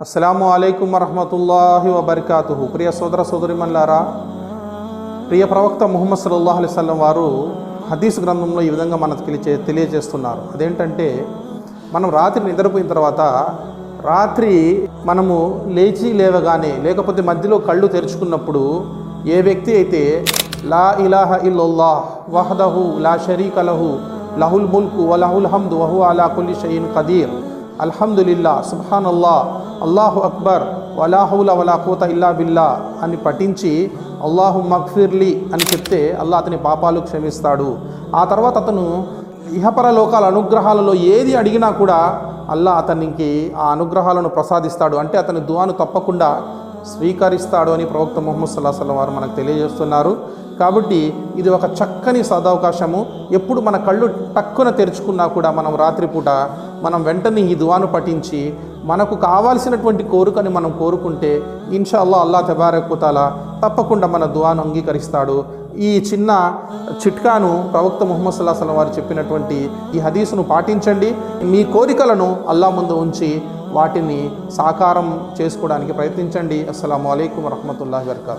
అస్సలాము అలైకుం వరహమతుల్లాహి వబర్కాతు ప్రియ సోదర సోదరిమల్లారా ప్రియ ప్రవక్త ముహమ్మద్ సల్లాహ్ అలైవల్లం వారు హదీస్ గ్రంథంలో ఈ విధంగా మనకు తెలియచే తెలియజేస్తున్నారు అదేంటంటే మనం రాత్రి నిద్రపోయిన తర్వాత రాత్రి మనము లేచి లేవగానే లేకపోతే మధ్యలో కళ్ళు తెరుచుకున్నప్పుడు ఏ వ్యక్తి అయితే లా ఇలాహ ఇల్లాహ్ వహదహు లా షరీ కలహు లహుల్ ముల్కు వలహుల్ హమ్దు వహు అలా కుల్లి షయీన్ ఖదీర్ అల్హమ్దులిల్లా సుబ్హాన్ అల్లా అల్లాహు అక్బర్ వలాహుల వలాహూత ఇల్లా బిల్లా అని పఠించి అల్లాహు మక్ఫిర్లీ అని చెప్తే అల్లా అతని పాపాలు క్షమిస్తాడు. ఆ తర్వాత అతను ఇహపర లోకాల అనుగ్రహాలలో ఏది అడిగినా కూడా అల్లా అతనికి ఆ అనుగ్రహాలను ప్రసాదిస్తాడు. అంటే అతని దువాను తప్పకుండా స్వీకరిస్తాడు అని ప్రవక్త ముహమ్మద్ సల్లాహ్ సల్లం వారు మనకు తెలియజేస్తున్నారు. కాబట్టి ఇది ఒక చక్కని సదవకాశము. ఎప్పుడు మన కళ్ళు టక్కున తెరుచుకున్నా కూడా మనం రాత్రిపూట మనం వెంటనే ఈ దువాను పఠించి మనకు కావాల్సినటువంటి కోరికని మనం కోరుకుంటే ఇన్షా అల్లా అల్లా తెబారకుతాల తప్పకుండా మన దువాను అంగీకరిస్తాడు. ఈ చిన్న చిట్కాను ప్రవక్త ముహమ్మద్ సల్లాహ్ సలం వారు చెప్పినటువంటి ఈ హదీసును పాటించండి. మీ కోరికలను అల్లా ముందు ఉంచి వాటిని సాకారం చేసుకోవడానికి ప్రయత్నించండి. అస్సలం అయికం వరహమూల వరకాతు.